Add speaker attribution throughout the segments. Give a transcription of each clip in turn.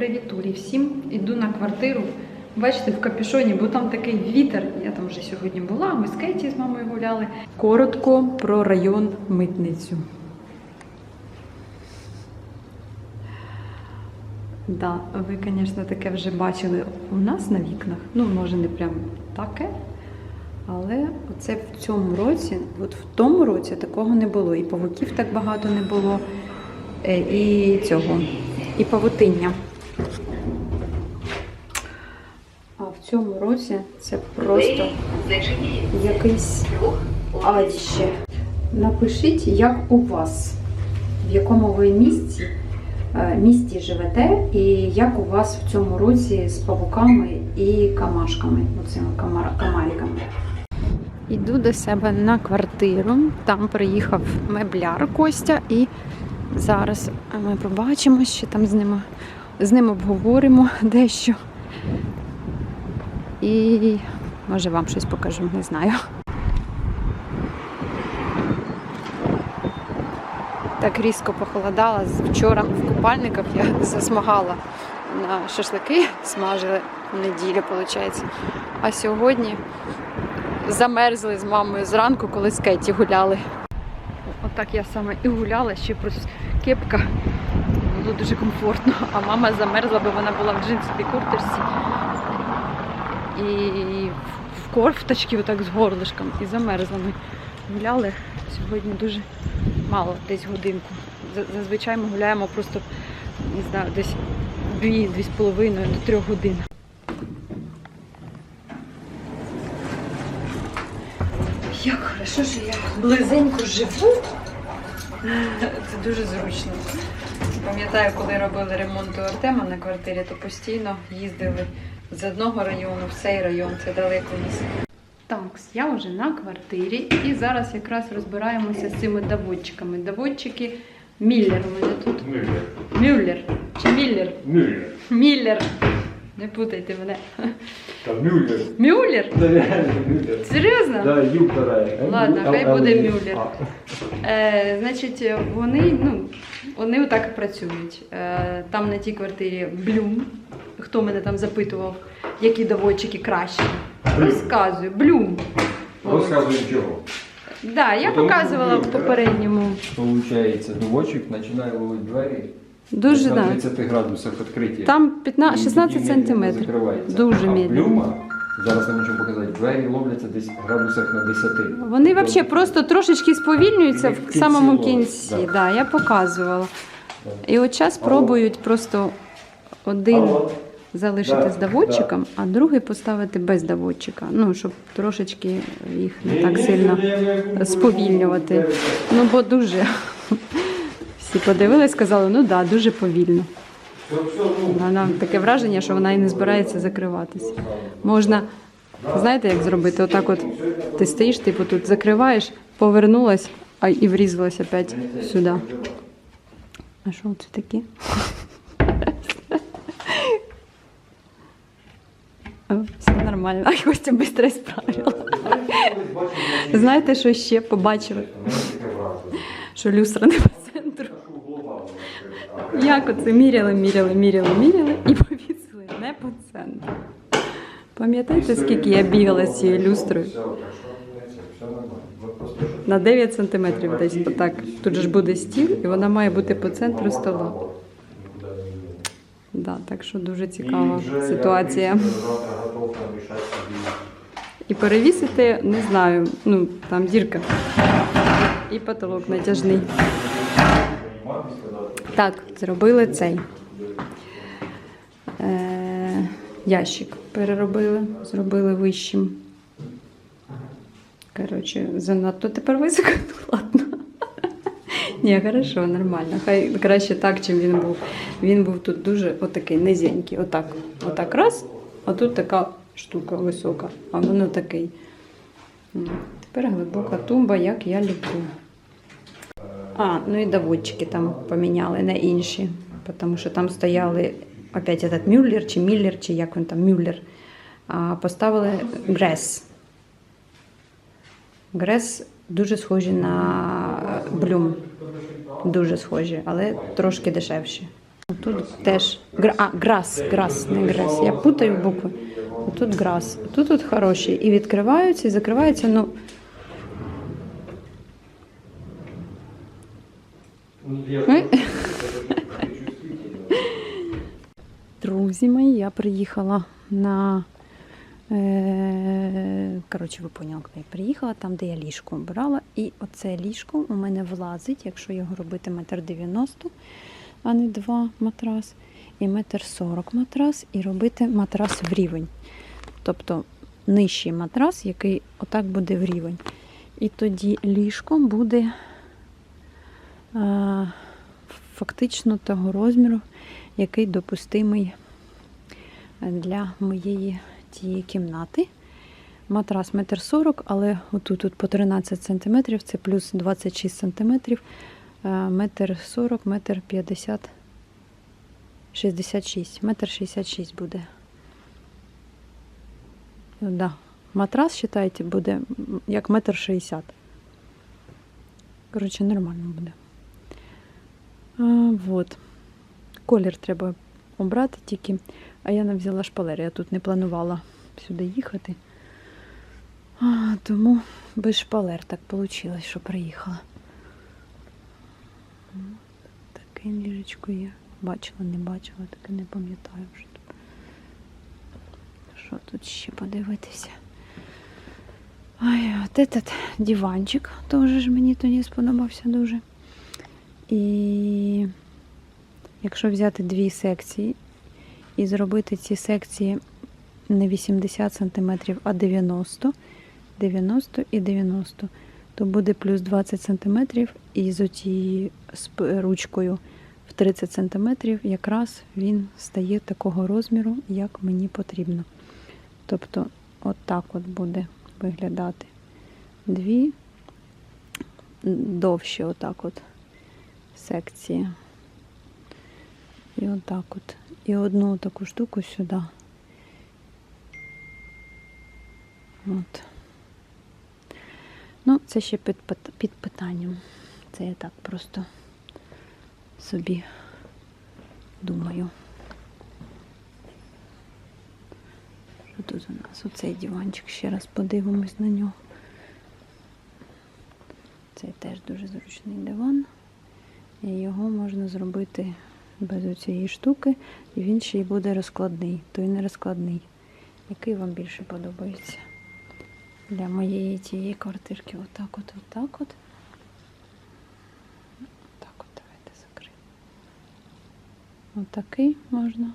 Speaker 1: Привітулі всім. Іду на квартиру. Бачите, в капюшоні, бо там такий вітер. Я там вже сьогодні була, ми з Кеті з мамою гуляли. Коротко про район митницю. Да, ви, звісно, таке вже бачили у нас на вікнах. Ну, може, не прям таке. Але оце в цьому році, от в тому році такого не було. І павуків так багато не було, е, і цього, і павутиння. А в цьому році це просто якийсь адіще. Напишіть, як у вас, в якому ви місці, е, місті живете, і як у вас в цьому році з павуками і камашками, оцими камар- комариками. Йду до себе на квартиру. Там приїхав мебляр Костя, і зараз ми побачимо, що там з ним, з ним обговоримо дещо. І може вам щось покажу, не знаю. Так різко похолодало. Вчора в купальниках я засмагала на шашлики, смажили неділю, виходить. А сьогодні замерзли з мамою зранку, коли з Кеті гуляли. Отак я саме і гуляла, ще просто кепка. Було дуже комфортно. А мама замерзла, бо вона була в джинсовій курточці. І в кофточці отак з горлишком. І замерзла. Ми гуляли сьогодні дуже мало, десь годинку. Зазвичай ми гуляємо просто не знаю, десь дві-дві з половиною до трьох годин. Як хорошо, що я близенько живу. Це дуже зручно. Пам'ятаю, коли робили ремонт у Артема на квартирі, то постійно їздили з одного району в цей район, це далеко місце. Так, я вже на квартирі і зараз якраз розбираємося з цими доводчиками. Доводчики Міллер у мене тут.
Speaker 2: Мюллер.
Speaker 1: Мюллер чи Міллер?
Speaker 2: Мюллер.
Speaker 1: Міллер. Не путайте мене.
Speaker 2: Там Мюллер.
Speaker 1: Мюллер?
Speaker 2: Да реально Мюллер.
Speaker 1: Серйозно?
Speaker 2: Да, Ю вторая.
Speaker 1: Ладно, хай буде Мюллер. Е, значить, вони, ну, вони отак і працюють. Е, там на тій квартирі Блюм. Хто мене там запитував, які доводчики?
Speaker 2: Блюм.
Speaker 1: Розказую. Блюм.
Speaker 2: Розказуй чого.
Speaker 1: Да, я показувала в попередньому.
Speaker 3: Получається, доводчик починає ловити двері
Speaker 1: Дуже
Speaker 3: на
Speaker 1: да.
Speaker 3: 30 градусах відкриті.
Speaker 1: Там 15, 16 сантиметрів. Дуже
Speaker 3: а
Speaker 1: медленно.
Speaker 3: плюма, зараз я можу показати, двері ловляться десь в градусах на 10.
Speaker 1: Вони взагалі просто трошечки сповільнюються
Speaker 3: в
Speaker 1: в самому кінці.
Speaker 3: да.
Speaker 1: Да, я показувала.
Speaker 3: Да.
Speaker 1: І от час пробують просто один
Speaker 2: Алло.
Speaker 1: залишити
Speaker 2: Да,
Speaker 1: з доводчиком, а другий поставити без доводчика. Ну, щоб трошечки їх не так сильно сповільнювати. Ну, бо дуже. Всі подивились, сказали, ну да, дуже повільно. Вона таке враження, що вона і не збирається закриватися. Можна, знаєте, як зробити? Отак от ти стоїш, типу тут закриваєш, повернулась, а і врізалась опять сюди. А що це таке? Все нормально. А Костя швидко справила. Знаєте, що ще побачили? Що люстра не. Як оце міряли, міряли, міряли, міряли і повісили не по центру. Пам'ятаєте, скільки я бігала з цією люстрою?
Speaker 3: Так
Speaker 1: На 9 сантиметрів десь отак. Тут же ж буде стіл, і вона має бути по центру стола. Да, так що дуже цікава ситуація. І перевісити, не знаю, ну там дірка. І потолок натяжний. Так, зробили цей е, ящик. Переробили, зробили вищим. Коротше, занадто тепер високо. Ну, ладно. Ні, хорошо, нормально. Хай краще так, чим він був. Він був тут дуже отакий низенький. Отак. Отак раз, а тут така штука висока. А воно такий. Тепер глибока тумба, як я люблю. А, ну і доводчики там поміняли на інші, тому що там стояли опять этот Мюллер чи Міллер, чи як він там Мюллер. А поставили Грес. Грес дуже схожі на Блюм. Дуже схожі, але трошки дешевші. Тут теж а, грас, грас, не грас. Я путаю букви. Тут грас. Тут тут хороші. І відкриваються, і закриваються. Ну,
Speaker 2: Ну, я
Speaker 1: Ой.
Speaker 2: чувствительно.
Speaker 1: Друзі мої, я приїхала на. Е, коротше, ви поняли, куди я приїхала, там, де я ліжко обирала. І оце ліжко у мене влазить, якщо його робити метр дев'яносто, а не два матрас, і метр сорок матрас, і робити матрас в рівень. Тобто нижчий матрас, який отак буде в рівень. І тоді ліжко буде фактично того розміру, який допустимий для моєї тієї кімнати. Матрас 1,40 м, але отут тут по 13 см, це плюс 26 см, метр 40, метр 50, 66, метр 66 буде. Да. Матрас, вважайте, буде як метр 60. Коротше, нормально буде. Вот. Колір треба обрати тільки. А я не взяла шпалери, я тут не планувала сюди їхати. А, тому без шпалер так вийшло, що приїхала. Таке ліжечко є. Бачила, не бачила, таке не пам'ятаю вже. Що тут ще подивитися? Ой, от этот диванчик теж мені тоді сподобався дуже. І якщо взяти дві секції і зробити ці секції не 80 см, а 90, 90 і 90, то буде плюс 20 см і з отією ручкою в 30 см якраз він стає такого розміру, як мені потрібно. Тобто, от от буде виглядати. Дві довші отак от секції. І отак от. І одну таку штуку сюди. От. Ну, це ще під, під питанням. Це я так просто собі думаю. Що тут у нас? Оцей диванчик, ще раз подивимось на нього. Це теж дуже зручний диван. І його можна зробити без цієї штуки, і він ще й буде розкладний, той не розкладний. Який вам більше подобається? Для моєї тієї квартирки отак от, отак от. Так от давайте закриємо. Отакий можна.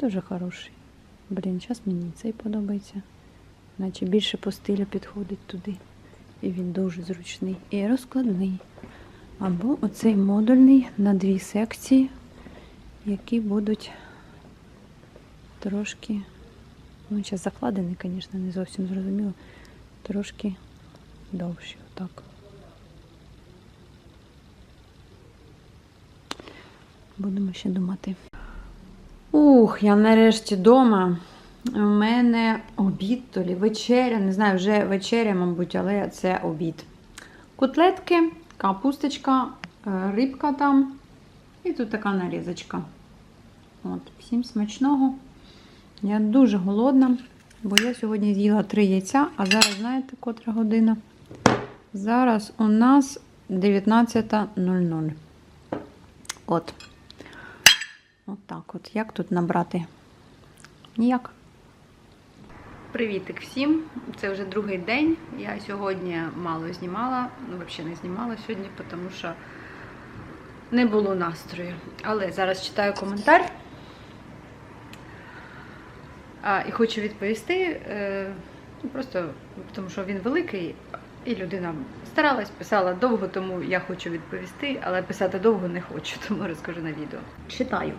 Speaker 1: Дуже хороший. Блін, зараз мені цей подобається. Наче більше по стилю підходить туди. І він дуже зручний. І розкладний. Або оцей модульний на дві секції, які будуть трошки, ну, зараз закладений, звісно, не зовсім зрозуміло, трошки довші. Отак. Будемо ще думати. Ух, я нарешті вдома. У мене обід, то лі вечеря, не знаю, вже вечеря, мабуть, але це обід. Котлетки, капусточка, е, рибка там. І тут така нарізочка. От, всім смачного. Я дуже голодна, бо я сьогодні з'їла три яйця, а зараз знаєте, котра година? Зараз у нас 19.00. От. От так от. Як тут набрати? Ніяк. Привітик всім! Це вже другий день. Я сьогодні мало знімала, ну взагалі не знімала сьогодні, тому що не було настрою. Але зараз читаю коментар а, і хочу відповісти. Е, ну, просто тому що він великий, і людина старалась, писала довго, тому я хочу відповісти, але писати довго не хочу, тому розкажу на відео. Читаю.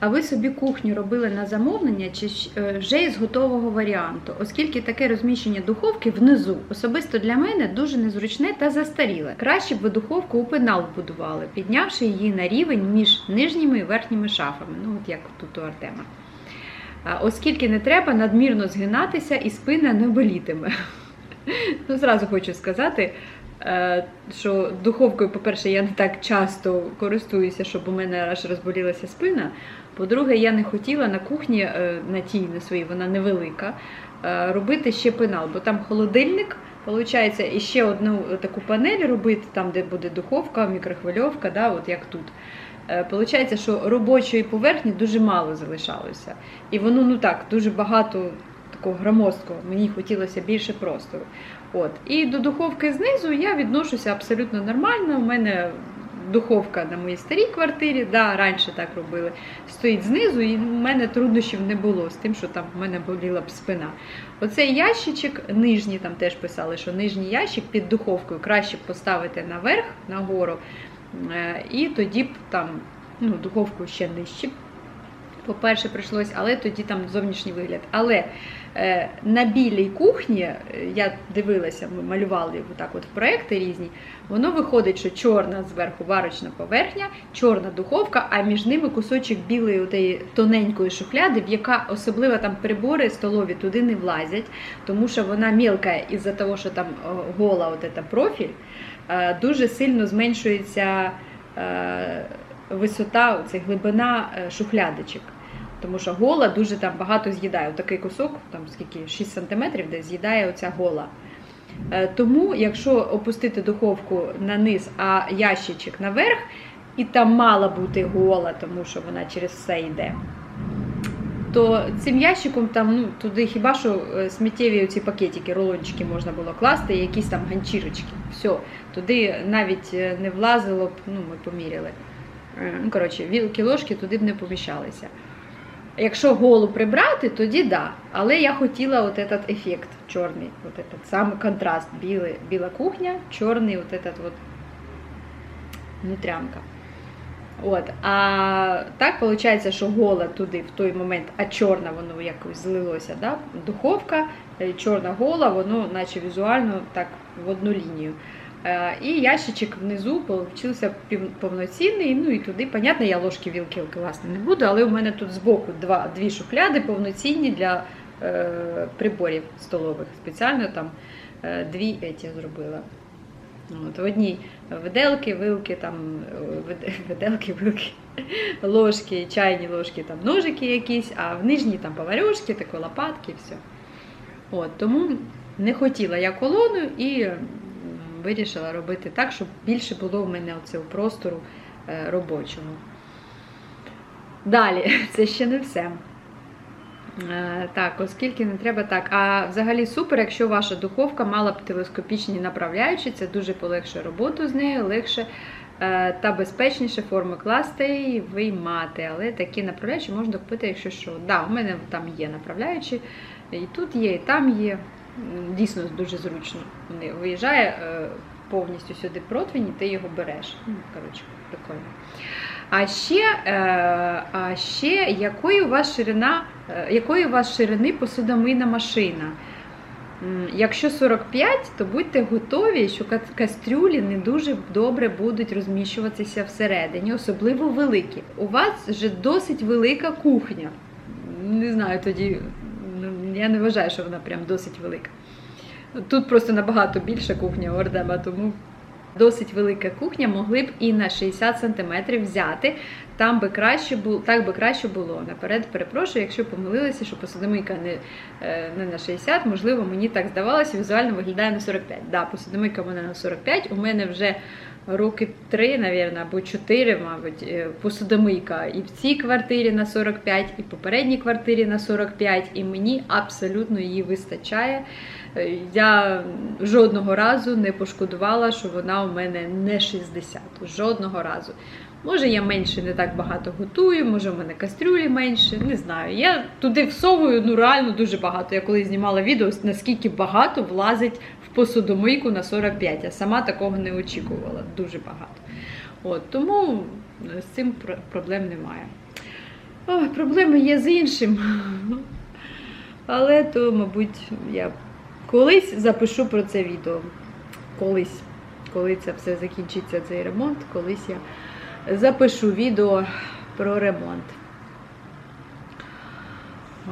Speaker 1: А ви собі кухню робили на замовлення чи е, вже із готового варіанту, оскільки таке розміщення духовки внизу особисто для мене дуже незручне та застаріле. Краще б ви духовку у пенал вбудували, піднявши її на рівень між нижніми і верхніми шафами. Ну, от як тут у Артема. Оскільки не треба надмірно згинатися і спина не болітиме. Ну, зразу хочу сказати, Що духовкою, по-перше, я не так часто користуюся, щоб у мене аж розболілася спина. По-друге, я не хотіла на кухні, е, на тій на своїй, вона невелика, е, робити ще пенал, бо там холодильник, виходить, і ще одну таку панель робити, там, де буде духовка, мікрохвильовка, да, от як тут. Е, Получається, що робочої поверхні дуже мало залишалося. І воно ну так, дуже багато такого громоздкого. Мені хотілося більше простору. От. І до духовки знизу я відношуся абсолютно нормально. У мене духовка на моїй старій квартирі, да, раніше так робили, стоїть знизу, і в мене труднощів не було з тим, що там в мене боліла б спина. Оцей ящичок, нижній там теж писали, що нижній ящик під духовкою краще поставити наверх, нагору, е, і тоді б там ну, духовку ще нижче. По-перше, прийшлось, але тоді там зовнішній вигляд. Але на білій кухні, е, я дивилася, ми малювали так от проекти різні, воно виходить, що чорна зверху варочна поверхня, чорна духовка, а між ними кусочок білої тоненької шухляди, в яка особливо там прибори столові туди не влазять, тому що вона мілка із-за того, що там е, гола от ета профіль, е, дуже сильно зменшується. е, Висота, оце глибина е, шухлядочок. Тому що гола дуже там багато з'їдає. Такий кусок, там скільки 6 см, де з'їдає оця гола. Е, Тому, якщо опустити духовку на низ, а ящичок наверх, і там мала бути гола, тому що вона через все йде. То цим ящиком там ну туди хіба що е, сміттєві ці пакетики, рулончики можна було класти, якісь там ганчірочки. Все, туди навіть е, не влазило б, ну ми поміряли. Ну, коротше, вілки ложки туди б не поміщалися. Якщо голу прибрати, тоді да. Але я хотіла от этот ефект чорний, от этот саме контраст. Білий, біла кухня, чорний от этот вот внутрянка. От. А так виходить, що гола туди в той момент, а чорна воно якось злилося. Да? Духовка, е, чорна гола, воно наче візуально так в одну лінію. Е, І ящичок внизу получився повноцінний. Ну і туди, понятно, я ложки вілки класти не буду, але у мене тут збоку два, дві шухляди повноцінні для е, приборів столових. Спеціально там е, дві еті зробила. От, в одній виделки, вилки, там, е, виделки, вилки, ложки, чайні ложки, там, ножики якісь, а в нижній там поварюшки, такі лопатки, все. От, тому не хотіла я колону і вирішила робити так, щоб більше було в мене цього простору е, робочого. Далі, це ще не все. Е, Так, оскільки не треба так. А взагалі супер, якщо ваша духовка мала б телескопічні направляючі, це дуже полегшує роботу з нею, легше е, та безпечніше форми класти і виймати. Але такі направляючі можна купити, якщо що. Да, у мене там є направляючі, і тут є, і там є. Дійсно дуже зручно. Вони виїжджає е, повністю сюди противень, і ти його береш. Ну, коротше, прикольно. А ще, е, а ще якої у вас ширина, е, якої у вас ширини посудомийна машина? Якщо 45, то будьте готові, що кастрюлі не дуже добре будуть розміщуватися всередині, особливо великі. У вас вже досить велика кухня. Не знаю, тоді я не вважаю, що вона прям досить велика. Тут просто набагато більша кухня у Ардема, тому досить велика кухня, могли б і на 60 см взяти. Там би краще було, так би краще було. Наперед перепрошую, якщо помилилася, що посудомийка не, е, не на 60, можливо, мені так здавалося, візуально виглядає на 45. Да, посудомийка в мене на 45, у мене вже роки три, навірно, або чотири, мабуть, е, посудомийка і в цій квартирі на 45, і в попередній квартирі на 45, і мені абсолютно її вистачає. Е, Я жодного разу не пошкодувала, що вона у мене не 60. Жодного разу. Може, я менше не так багато готую, може, в мене кастрюлі менше, не знаю. Я туди всовую ну реально дуже багато. Я коли знімала відео, наскільки багато влазить в посудомийку на 45. Я сама такого не очікувала. Дуже багато. От, тому з цим проблем немає. Ой, проблеми є з іншим. Але то, мабуть, я колись запишу про це відео. Колись, коли це все закінчиться, цей ремонт, колись я запишу відео про ремонт.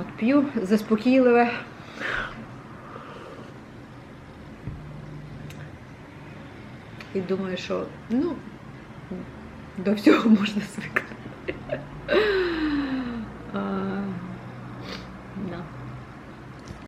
Speaker 1: От п'ю заспокійливе. І думаю, що ну, до всього можна звикнути.